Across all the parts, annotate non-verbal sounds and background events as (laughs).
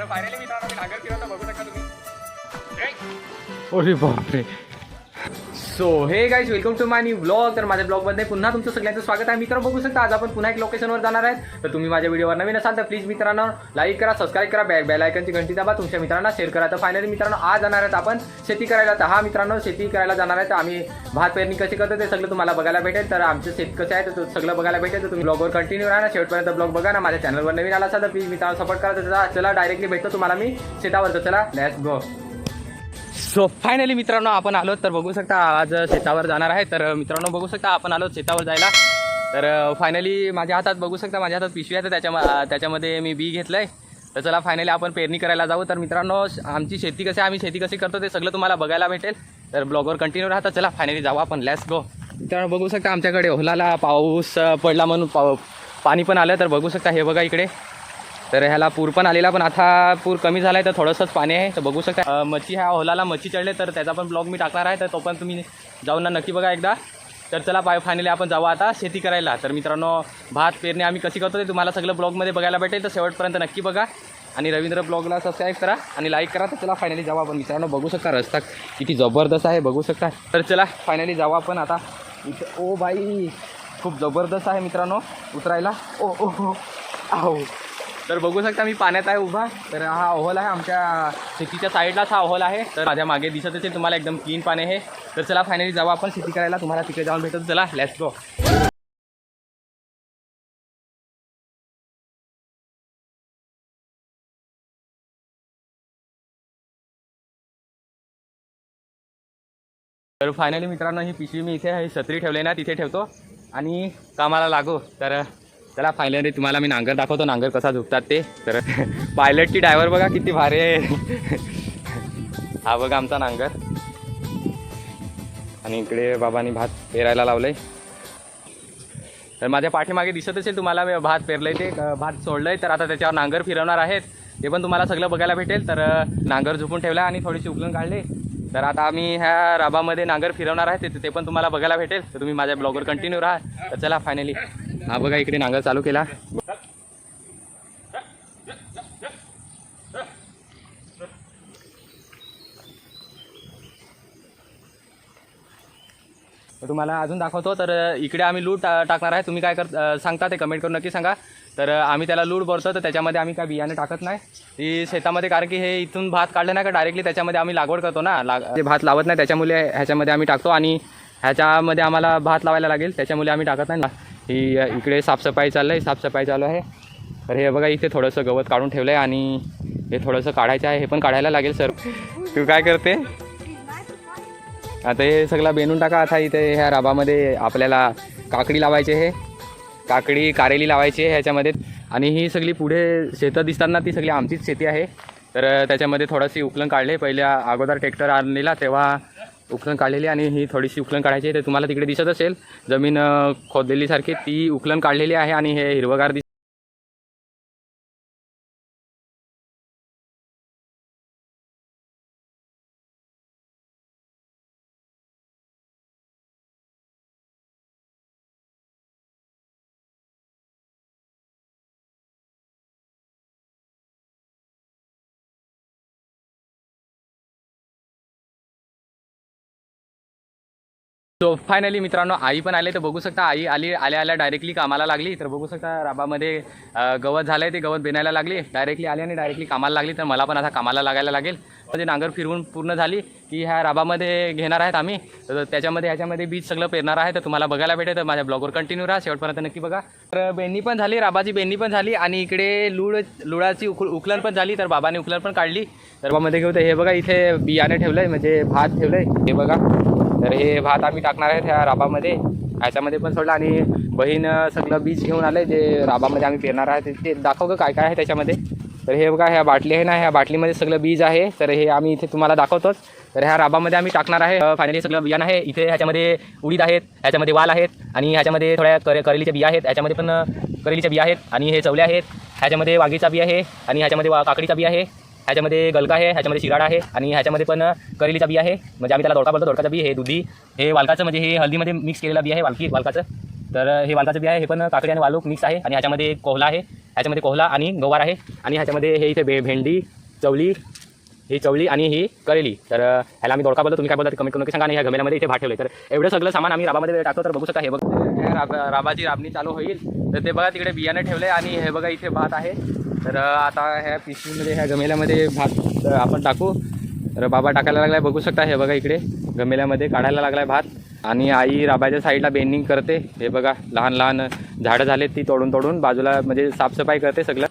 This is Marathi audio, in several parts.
तर फायनली मित्रांनो मी नागर फिरवतो बघू शकता तुम्ही. अरे बापरे. सो हे guys welcome to my new blog तर माझ्या ब्लॉगमध्ये पुन्हा तुमचं सगळ्यांचं स्वागत आहे. मित्र बघू शकता आज आपण पुन्हा एक लोकेशनवर जाणार आहेत. तर तुम्ही माझ्या व्हिडिओवर नवीन असाल तर प्लीज मित्रांनो लाईक करा सबस्क्राईब करा बॅक बेल आयकनची घंटी दाबा. तुमच्या मित्रांना शेअर करा. तर फायनली मित्रांनो आज जाणार आहेत आपण शेती करायला. तर हा मित्रांनो शेती करायला जाणार आहे. तर आम्ही भात पेरणी कशी करतो ते सगळं तुम्हाला बघायला भेटेल. तर आमचं शेत कसं आहे तर सगळं बघायला भेटेल. तर तुम्ही ब्लॉगवर कंटिन्यू राहा ना. शेवटपर्यंत ब्लॉग बघा ना. माझ्या चॅनलवर नवीन आला असाल तर प्लीज मित्रांनो सपोर्ट करा. तर चला डायरेक्टली भेटतो तुम्हाला मी शेतावर. तर चला लॅस गो सो फायनली मित्रांनो आपण आलो. तर बघू शकता आज शेतावर जाणार आहे. तर मित्रांनो बघू शकता आपण आलो शेतावर जायला. तर फायनली माझ्या हातात बघू शकता माझ्या हातात पिशवी आहे. तर त्याच्या त्याच्यामध्ये मी बी घेतलं आहे तर चला फायनली आपण पेरणी करायला जाऊ. तर मित्रांनो आमची शेती कशी आहे, आम्ही शेती कशी करतो ते सगळं तुम्हाला बघायला भेटेल. तर ब्लॉगवर कंटिन्यू राहता चला फायनली जाऊ आपण. लॅस गो मित्रांनो बघू शकता आमच्याकडे ओलाला पाऊस पडला म्हणून पाव पाणी पण आलं. तर बघू शकता हे बघा इकडे. तर ह्याला पूर पण आलेला पण आता पूर कमी झाला आहे तर थोडंसंच पाणी आहे. तर बघू शकता मच्छी ह्या ओलाला मच्छी चढले तर त्याचा पण ब्लॉग मी टाकणार आहे. तर तो पण तुम्ही जाऊन ना नक्की बघा एकदा. तर चला पाय फायनली आपण जाऊ आता शेती करायला. तर मित्रांनो भात पेरणी आम्ही कशी करतो ते तुम्हाला सगळं ब्लॉगमध्ये बघायला भेटेल. तर शेवटपर्यंत नक्की बघा. आणि रवींद्र ब्लॉगला सबस्क्राईब करा आणि लाईक करा. तर चला फायनली जाऊ आपण. मित्रांनो बघू शकता रस्ता किती जबरदस्त आहे बघू शकता. तर चला फायनली जाऊ आपण आता. ओ बाई खूप जबरदस्त आहे मित्रांनो उतरायला. ओ ओ हो आहो तर बघू शकता मी पाण्यात आहे उभा. तर हा अहोल आहे आमच्या शेतीच्या साईडलाच हा अहोल आहे. तर माझ्या मागे दिसत असेल तुम्हाला एकदम क्लीन पाणी आहे. तर चला फायनली जाऊ आपण शेती करायला. तुम्हाला तिकडे जाऊन भेटत. चला लेट्स गो तर फायनली मित्रांनो ही पिशवी मी इथे सत्री छत्री ना तिथे ठेवतो. आणि कामाला लागो. तर चला फायनली तुम्हाला मी नांगर दाखवतो. नांगर कसा झुकतात ते. तर (laughs) पायलटची ड्रायव्हर बघा किती भारी आहे. (laughs) हा बघा आमचा नांगर. आणि इकडे बाबांनी भात पेरायला लावलंय. तर माझ्या पाठीमागे दिसत असेल तुम्हाला मी भात पेरलंय ते. भात सोडलंय. तर आता त्याच्यावर नांगर फिरवणार आहेत. ते पण तुम्हाला सगळं बघायला भेटेल. तर नांगर झुपून ठेवला आणि थोडीशी उकलून काढले. तर आता आम्ही ह्या राबामध्ये नांगर फिरवणार आहे. ते ते पण तुम्हाला बघायला भेटेल. तर तुम्ही माझ्या ब्लॉगवर कंटिन्यू राहा. तर चला फायनली हा बघा इकडे नांगर चालू केला. तर तुम्हाला अजून दाखवतो तर इकडे आम्ही लूट टा टाकणार आहे. तुम्ही काय कर सांगता ते कमेंट करून नक्की सांगा. तर आम्ही त्याला लूट भरतो तर त्याच्यामध्ये आम्ही काय बियाणे टाकत नाही. ती शेतामध्ये कारण की हे इथून भात काढलं नाही का डायरेक्टली त्याच्यामध्ये आम्ही लागवड करतो ना. लाग ते भात लावत नाही त्याच्यामुळे ह्याच्यामध्ये आम्ही टाकतो. आणि ह्याच्यामध्ये आम्हाला भात लावायला लागेल त्याच्यामुळे आम्ही टाकत नाही. ही इकडे साफसफाई चाललं आहे साफसफाई चालू आहे. तर हे बघा इथे थोडंसं गवत काढून ठेवलं आहे आणि हे थोडंसं काढायचं आहे. हे पण काढायला लागेल सर. तू काय करते? आता हे सगळं बेनून टाका. आता इथे ह्या राबामध्ये आपल्याला काकडी लावायचे हे काकडी कारेली लावायची आहे ह्याच्यामध्ये. आणि ही सगळी पुढे शेतं दिसताना ती सगळी आमचीच शेती आहे. तर त्याच्यामध्ये थोडीशी उकलन काढले. पहिल्या अगोदर ट्रॅक्टर आणलेला तेव्हा उकलन काढलेली आणि ही थोडीशी उकलन काढायची आहे ते तुम्हाला तिकडे दिसत असेल. जमीन खोदलेली सारखी ती उकलन काढलेली आहे आणि हे हिरवगार दिस सो फायनली मित्रांनो आई पण आले तर बघू शकता आई आली आल्या आल्या डायरेक्टली कामाला लागली. तर बघू शकता राबामध्ये गवत झालं आहे ते गवत बेनायला लागली. डायरेक्टली आली आणि डायरेक्टली कामाला लागली तर मला पण आता कामाला लागायला लागेल. म्हणजे नांगर फिरवून पूर्ण झाली की ह्या राबामध्ये घेणार आहेत आम्ही. तर त्याच्यामध्ये ह्याच्यामध्ये बीज सगळं पेरणार आहे तर तुम्हाला बघायला भेटेल. तर माझ्या ब्लॉगवर कंटिन्यू राहा शेवटपर्यंत नक्की बघा. तर बेंनी पण झाली राबाची बेंनी पण झाली आणि इकडे लूड लुडाची उक उकलन पण झाली तर बाबाने उकलन पण काढली. तर बाबामध्ये घेऊ तर हे बघा इथे बियाणे ठेवलं आहे म्हणजे भात ठेवलं आहे हे बघा. तर हे भात आम्ही टाकणार आहेत ह्या राबामध्ये. ह्याच्यामध्ये पण सोडलं आणि बहीण सगळं बीज घेऊन आलं जे राबामध्ये आम्ही पेरणार आहे. ते- ते दाखव गं काय काय आहे त्याच्यामध्ये. तर हे बघा ह्या बाटली आहे ना ह्या बाटलीमध्ये सगळं बीज आहे. तर हे आम्ही इथे तुम्हाला दाखवतोच. तर ह्या राबामध्ये आम्ही टाकणार आहे. फायनली सगळं बियाणं आहे. इथे ह्याच्यामध्ये उडीद आहेत ह्याच्यामध्ये वाल आहेत आणि ह्याच्यामध्ये थोड्या करे करेलीच्या बिया आहेत. ह्याच्यामध्ये पण करेलीच्या बिया आहेत आणि हे चवले आहेत. ह्याच्यामध्ये वांगीचा बी आहे आणि ह्याच्यामध्ये वा काकडीचा बी आहे. ह्याच्यामध्ये गलका आहे ह्याच्यामध्ये शिराडा आहे आणि ह्याच्यामध्ये पण करेलीचा बी आहे. म्हणजे आम्ही त्याला दोडका बोलतो दोडकाचा बी हे दुधी हे वालकाचं म्हणजे हे हळदीमध्ये मिक्स केलेला बी आहे वालकी वालकाचं. तर हे वालकाचं बी आहे हे पण काकडी आणि वालूक मिक्स आहे आणि ह्याच्यामध्ये कोहला आहे. ह्याच्यामध्ये कोहला आणि गवार आहे आणि ह्याच्यामध्ये हे इथे भे भेंडी चवली ही चवली आणि ही करेली. तर ह्याला आम्ही दोडका बोलतो तुम्ही काय बोलता कमेंट करून सांगा आणि ह्या गमेल्यामध्ये इथे भात ठेवले. तर एवढं सगळं सामान आम्ही राबामध्ये टाकतो तर बघू शकता हे बघ. राब राबाची राबणी चालू होईल. तर ते बघा तिकडे बियाणे ठेवले आणि हे बघा इथे भात आहे. तर आता ह्या पिशवीमध्ये ह्या गमेल्यामध्ये भात आपण टाकू. तर बाबा टाकायला लागलाय बघू शकता हे बघा इकडे. गमेल्यामध्ये काढायला लागलाय भात. आणि आई राबाच्या साईडला बेंडिंग करते. हे बघा लहान लहान झाडं झालेत ती तोडून तोडून. बाजूला म्हणजे साफसफाई करते सगळं.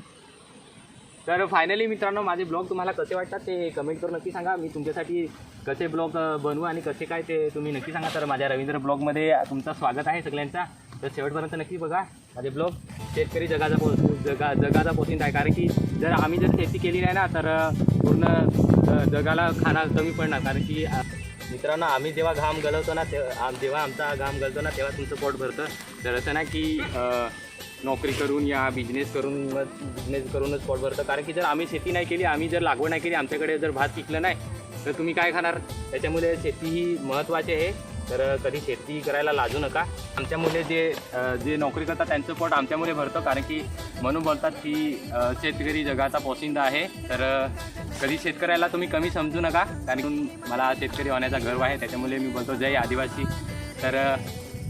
तर फायनली मित्रांनो माझे ब्लॉग तुम्हाला कसे वाटतात ते कमेंट करून नक्की सांगा. मी तुमच्यासाठी कसे ब्लॉग बनवू आणि कसे काय ते तुम्ही नक्की सांगा. तर माझ्या रवींद्र ब्लॉगमध्ये तुमचं स्वागत आहे सगळ्यांचा. तर शेवटपर्यंत नक्की बघा माझे ब्लॉग शेतकरी जगाचा पो जगा जगाचा पोचिंदा आहे. कारण की जर आम्ही जर शेती केली नाही ना तर पूर्ण जगाला खाना कमी पडणार. कारण की मित्रांनो आम्ही जेव्हा घाम गळवतो ना ते आम- जेव्हा आमचा घाम गलतो ना तेव्हा तुमचं पोट भरतं. तर असं ना की नोकरी करून या बिझनेस करून मग बिझनेस करूनच पोट भरतं. कारण की जर आम्ही शेती नाही केली आम्ही जर लागवड नाही केली आमच्याकडे जर भात पिकलं नाही तर तुम्ही काय खाणार? त्याच्यामुळे शेती ही महत्त्वाची आहे. तर कधी शेती करायला लाजू नका. आमच्या मुले जे जे नोकरी करतात त्यांचं पोट आमच्यामुळे भरतं कारण की म्हणून बोलतात की शेतकरी जगाचा पोशिंदा आहे. तर कधी शेतकऱ्याला तुम्ही कमी समजू नका कारण मला शेतकरी होण्याचा गर्व आहे. त्याच्यामुळे मी बोलतो जय आदिवासी. तर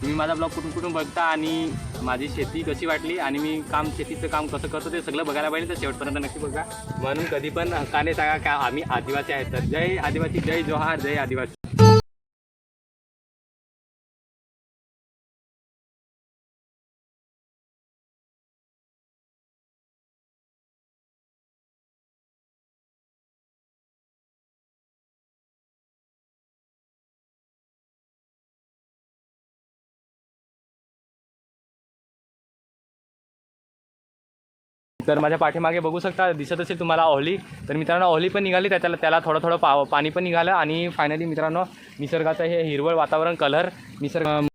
तुम्ही माझा ब्लॉग कुठून कुठून बघता आणि माझी शेती कशी वाटली आणि मी काम शेतीचं काम कसं करतो ते सगळं बघायला पाहिजे तर शेवटपर्यंत नक्की बघा. म्हणून कधी पण हक्काने सांगा का आम्ही आदिवासी आहेत. तर जय आदिवासी जय जोहार जय आदिवासी. तर माझ्या पाठीमागे बघू शकता दिसत असेल तुम्हाला ओहली तर मित्रांनो ओहली पण निघाली त्याला त्याला थोडं थोडं पा पाणी पण निघालं. आणि फायनली मित्रांनो निसर्गाचं हे हिरवळ वातावरण कलर निसर्ग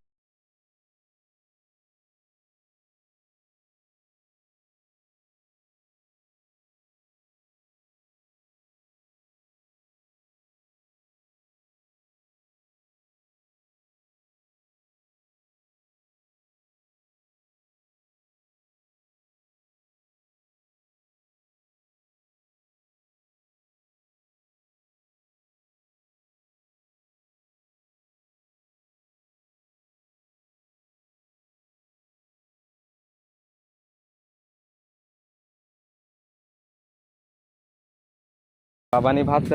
बाबांनी भात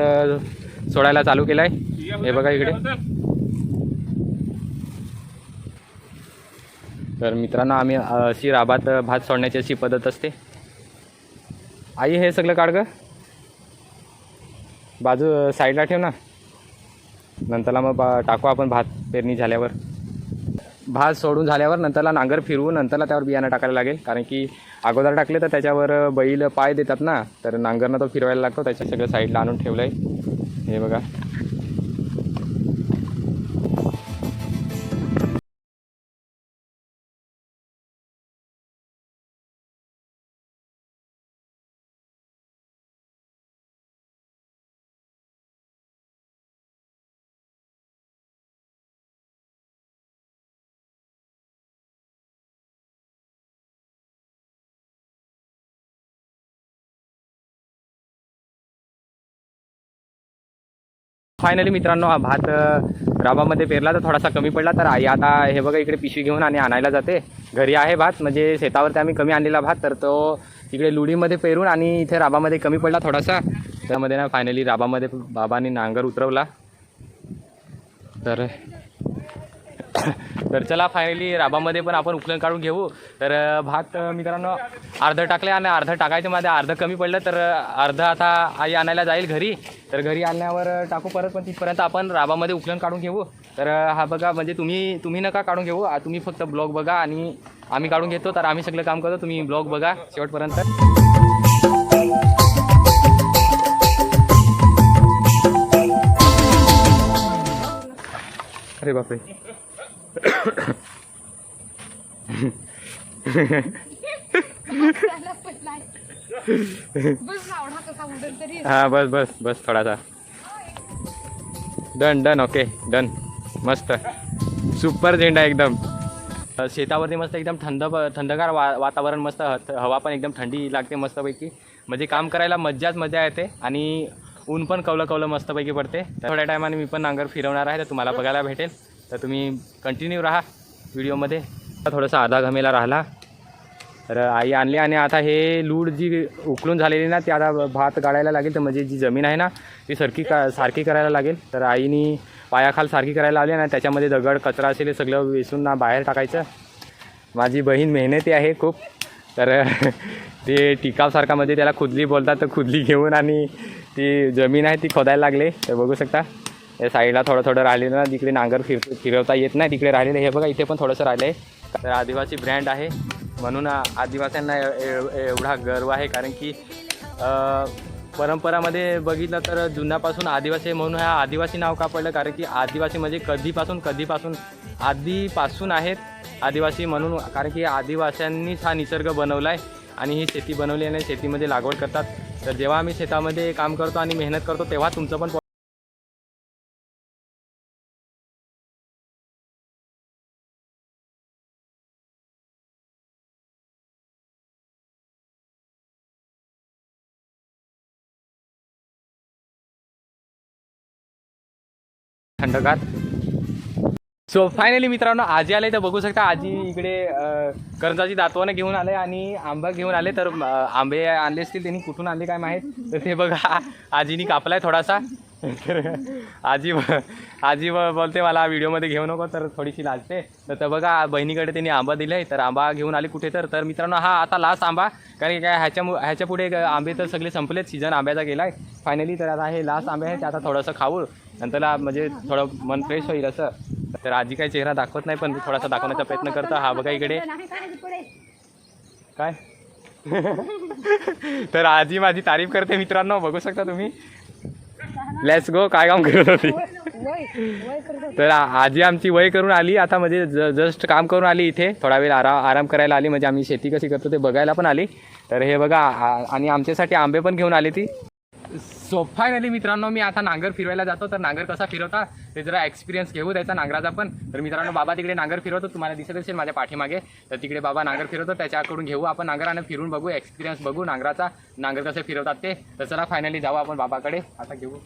सोडायला चालू केलाय. हे बघा इकडे. तर मित्रांनो आम्ही अशी राबात भात सोडण्याची अशी पद्धत असते. आई हे सगळं काढ ग. बाजू साईडला ठेव ना. नंतरला मग टाकू आपण भात पेरणी झाल्यावर. भात सोडून झाल्यावर नंतरला नांगर फिरवून नंतरला त्यावर बियाणं टाकायला लागेल. कारण की अगोदर टाकले तर त्याच्यावर बैल पाय देतात ना तर नांगरनं तो फिरवायला लागतो. त्याच्या सगळं साईडला आणून ठेवलं आहे हे बघा. फायनली मित्रांनो हा भात राबामध्ये पेरला तर थोडासा कमी पडला. तर आई आता हे बघा इकडे पिशवी घेऊन आणि आणायला जाते. घरी आहे भात म्हणजे शेतावरती आम्ही कमी आणलेला भात तर तो इकडे लुडीमध्ये पेरून आणि इथे राबामध्ये कमी पडला थोडासा. त्यामध्ये ना फायनली राबामध्ये बाबांनी नांगर उतरवला. तर तर चला फायनली राबामध्ये पण आपण उकलन काढून घेऊ. तर भात मित्रांनो अर्धं टाकले आणि अर्धं टाकायचं. मध्ये अर्धं कमी पडलं तर अर्धं आता आई आणायला जाईल घरी. तर घरी आणल्यावर टाकू परत पण तिथपर्यंत आपण राबामध्ये उकलन काढून घेऊ. तर हा बघा म्हणजे तुम्ही तुम्ही नका काढून घेऊ. तुम्ही फक्त ब्लॉग बघा आणि आम्ही काढून घेतो. तर आम्ही सगळं काम करतो. तुम्ही ब्लॉग बघा शेवटपर्यंत. अरे बापरे. हा बस बस बस थोडासा. डन डन ओके डन मस्त. सुपर झेंडा एकदम. शेतावरती मस्त एकदम थंड थंडगार वा वातावरण मस्त हवा पण एकदम थंडी लागते मस्तपैकी. म्हणजे काम करायला मज्जाच मजा येते आणि ऊन पण कवलं कवलं मस्तपैकी पडते. थोड्या टायमाने मी पण नांगर फिरवणार आहे तर तुम्हाला बघायला भेटेल. तर तुम्ही कंटिन्यू राहा व्हिडिओमध्ये थोडंसं आधा घमेला राहिला. तर आई आणली आणि आता हे लूड जी उकळून झालेली ना ती आता भात गाळायला लागेल. तर म्हणजे जी जमीन आहे ना ती सरकी का सारखी करायला लागेल. तर आईनी पायाखाल सारखी करायला लावली ना त्याच्यामध्ये दगड कचरा असेल हे सगळं वेसून ना बाहेर टाकायचं. माझी बहीण मेहनती आहे खूप. तर (laughs) ते टिकावसारखा म्हणजे त्याला खुदली बोलतात तर खुदली घेऊन आणि ती जमीन आहे ती खोदायला लागले. तर बघू शकता. या साईडला थोडं थोडं राहिलेलं ना तिकडे नांगर फिर फिरवता येत नाही तिकडे राहिलेलं हे बघा इथे पण थोडंसं राहिलं आहे तर आदिवासी ब्रँड आहे. म्हणून आदिवास्यांना आदिवासींना एवढा गर्व आहे. कारण की परंपरामध्ये बघितलं तर जुन्यापासून आदिवासी म्हणून हा आदिवासी नाव का पडलं? कारण की आदिवासी म्हणजे कधीपासून कधीपासून आधीपासून आहेत आदिवासी म्हणून. कारण की आदिवासींनीच हा निसर्ग बनवला आहे आणि ही शेती बनवली आणि शेतीमध्ये लागवड करतात. तर जेव्हा आम्ही शेतामध्ये काम करतो आणि मेहनत करतो तेव्हा तुमचं पण थंडगार. सो फायनली मित्रांनो आजी आले तर बघू शकता आजी इकडे कर्जाची दातवानं घेऊन आले आणि आंबा घेऊन आले. तर आंबे आणले असतील त्यांनी कुठून आणले काय माहीत? तर ते बघा आजीनी कापलाय थोडासा. तर आजी ब- आजी ब- बोलते मला व्हिडिओमध्ये घेऊ नको तर थोडीशी लाजते. तर बघा बहिणीकडे त्यांनी आंबा दिले तर आंबा घेऊन आले कुठे तर. तर मित्रांनो हा आता लास्ट आंबा. कारण की काय ह्याच्या ह्याच्या पुढे आंबे तर सगळे संपलेत सीझन आंब्याचा गेला आहे फायनली तर आता हे लास्ट आंबे आहे ते आता थोडंसं खाऊ. नंतरला म्हणजे थोडं मन फ्रेश होईल असं. तर आजी काही चेहरा दाखवत नाही पण थोडासा दाखवण्याचा प्रयत्न करतो. हा बघा इकडे. काय? (laughs) तर आजी माझी तारीफ करते मित्रांनो बघू शकता तुम्ही. लेट्स गो काय काम करत होती? तर आजी आमची वय करून आली आता म्हणजे ज जस्ट काम करून आली इथे. थोडा वेळ आराम आराम करायला आली म्हणजे आम्ही शेती कशी करतो ते बघायला पण आली. तर हे बघा आणि आमच्यासाठी आंबे पण घेऊन आली ती. सो फायनली मित्रांनो मी आता नांगर फिरवायला जातो. तर नांगर कसा फिरवता? ते जरा एक्सपिरियन्स घेऊ द्यायचा नांगराचा पण. तर मित्रांनो बाबा तिकडे नांगर फिरवतो. तुम्हाला दिसत असेल माझ्या पाठीमागे. तर तिकडे बाबा नांगर फिरवतो. त्याच्याकडून घेऊ आपण नांगर आणि फिरून बघू एक्सपिरियन्स बघू नांगराचा. नांगर कसे फिरवतात ते. तर चला फायनली जाऊ आपण बाबाकडे. आता घेऊ.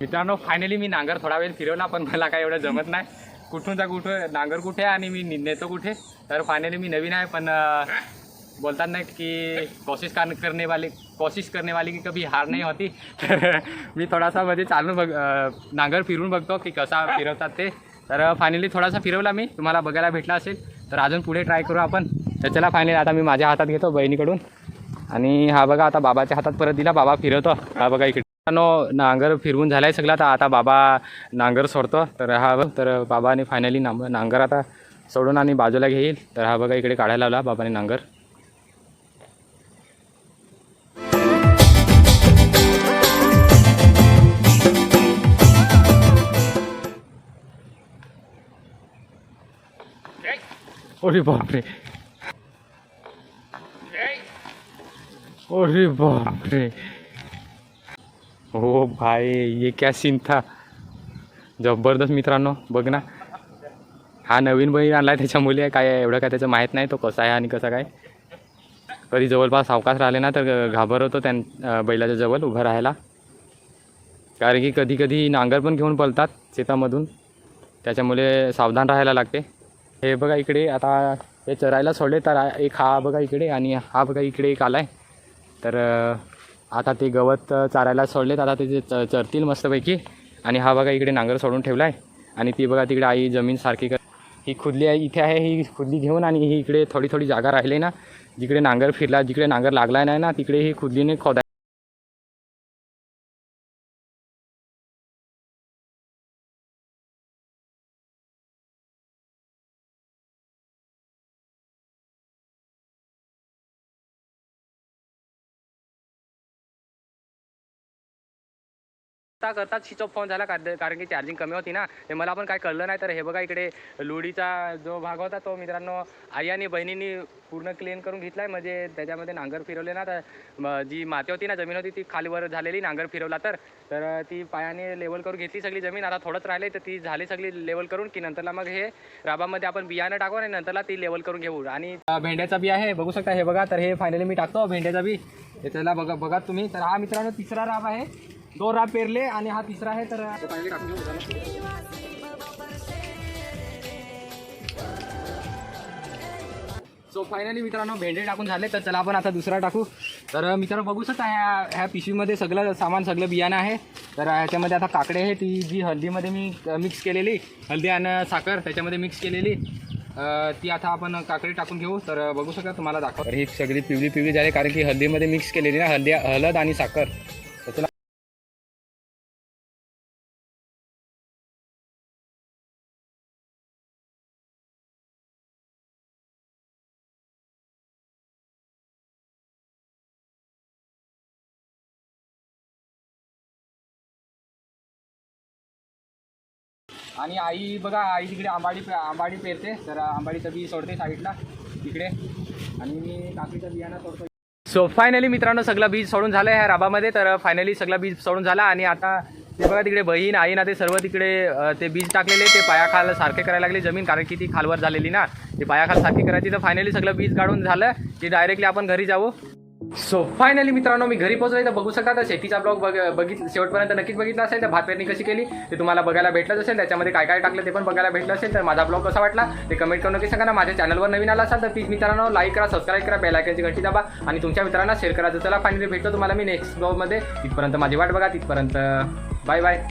मित्रांनो फायनली मी नांगर थोडा वेळ फिरवला पण मला काय एवढं जमत नाही. कुठूनचा कुठं नांगर कुठे आणि मी नि- नेतो कुठे? तर फायनली मी नवीन आहे पण बोलतात ना की कोशिश कर करने वाली कोशिश करने वाली की कभी हार नाही होती. तर मी थोडासा म्हणजे चालून बघ नांगर फिरून बघतो की कसा फिरवतात ते. तर फायनली थोडासा फिरवला मी. तुम्हाला बघायला भेटला असेल. तर अजून पुढे ट्राय करू आपण. तर चला फायनली आता मी माझ्या हातात घेतो बहिणीकडून. आणि हा बघा आता बाबाच्या हातात परत दिला. बाबा फिरवतो. हा बघा इकडे. नो नांगर फिरवून झालाय सगळं. तर आता बाबा नांगर सोडतो. तर हा बघ तर बाबाने फायनली नांग नांगर आता सोडून आणि बाजूला घेईल. तर हा बघा इकडे काढायला लावला बाबाने नांगर. अरे बापरे. अरे बापरे. हो भाई ये क्या सीन था? जबरदस्त मित्रांनो बघ ना. हा नवीन बैल आणला त्याच्या मुली आहे काय एवढं काय त्याचं माहीत नाही तो कसा आहे आणि कसा काय. कधी जवळपास सावकाश राहिले ना तर घाबरवतो त्यां बैलाच्या जवळ उभं राहायला. कारण की कधी कधी नांगर पण घेऊन पळतात शेतामधून. त्याच्यामुळे सावधान राहायला लागते. हे बघा इकडे आता हे चरायला सोडले तर एक हा बघा इकडे आणि हा बघा इकडे एक आलाय. तर आता ते गवत चारायला सोडलेत. आता ते जे च चरतील मस्तपैकी. आणि हा बघा इकडे नांगर सोडून ठेवला आहे आणि ती बघा तिकडे आई जमीन सारखी कर ही खुदली आहे इथे आहे ही खुदली घेऊन आणि ही इकडे थोडी थोडी जागा राहिली ना. जिकडे नांगर फिरला जिकडे नांगर लागला नाही ना तिकडे ही खुदलीने खोद करता करता स्विच ऑफ फोन झाला कारण की चार्जिंग कमी होती ना. हे मला पण काय कळलं नाही तर हे बघा इकडे लोडीचा जो भाग होता तो मित्रांनो आई आणि बहिणींनी पूर्ण क्लीन करून घेतलाय. म्हणजे त्याच्यामध्ये नांगर फिरवले ना तर जी माती होती ना जमीन होती ती खालीवर झालेली नांगर फिरवला तर. तर ती पायाने लेवल करून घेतली सगळी जमीन. आता थोडंच राहिले तर ती झाली सगळी लेवल करून की नंतरला मग हे राबामध्ये आपण बियाणं टाकू आणि नंतरला ती लेवल करून घेऊ. आणि भेंड्याचा बी आहे बघू शकता हे बघा. तर हे फायनली मी टाकतो भेंड्याचा बी. त्याला बघा बघा तुम्ही. तर हा मित्रांनो तिसरा राब आहे. दोरा पेरले आणि हा तिसरा आहे तर सो फायनली मित्रांनो भेंडे टाकून झाले तर चला आपण आता दुसरा टाकू. तर मित्रांनो बघू शकता ह्या ह्या पिशवीमध्ये सगळं सामान सगळं बियाणं आहे. तर ह्याच्यामध्ये आता काकडे आहे ती जी हळदीमध्ये मी मिक्स केलेली हळदी आणि साखर त्याच्यामध्ये मिक्स केलेली. ती आता आपण काकडी टाकून घेऊ. तर बघू शकता तुम्हाला दाखव ही सगळी पिवळी पिवळी झाली कारण की हळदीमध्ये मिक्स केलेली ना हल्दी हळद आणि साखर. आणि आई बघा आई तिकडे आंबाडी आंबाडी पेरते. तर आंबाडीचं बी सोडते साईडला तिकडे आणि मी काकडीचं बियाणं सोडतो सो फायनली मित्रांनो सगळं बीज सोडून झालं ह्या राबामध्ये. तर फायनली सगळं बीज सोडून झाला. आणि आता ते बघा तिकडे बहीण आई ना ते सर्व तिकडे ते बीज टाकलेले ते पायाखाल सारखे करायला लागले. जमीन कारण की ती खालवर झालेली ना. ते पायाखाल सारखी करायची. तर फायनली सगळं बीज काढून झालं. की डायरेक्टली आपण घरी जाऊ. सो फायनली मित्रांनो मी घरी पोहोचलोय तर बघू शकता शेतीचा ब्लॉग बघ बघितलं शेवटपर्यंत नक्कीच बघितला असेल. तर भात पेरणी कशी केली ते तुम्हाला बघायला भेटलंच असेल. त्याच्यामध्ये काय काय टाकलं ते पण बघायला भेटलं असेल. तर माझा ब्लॉग कसा वाटला ते कमेंट करून नक्की सांगा ना. माझ्या चॅनलवर नवीन आला असाल तर प्लीज मित्रांनो लाईक करा सबस्क्राईब करा बेलायकनची घंटी दाबा. आणि तुमच्या मित्रांना शेअर करा. तर चला फायनली भेटतो तुम्हाला मी नेक्स्ट ब्लॉगमध्ये तिथपर्यंत माझी वाट बघा. तिथपर्यंत बाय बाय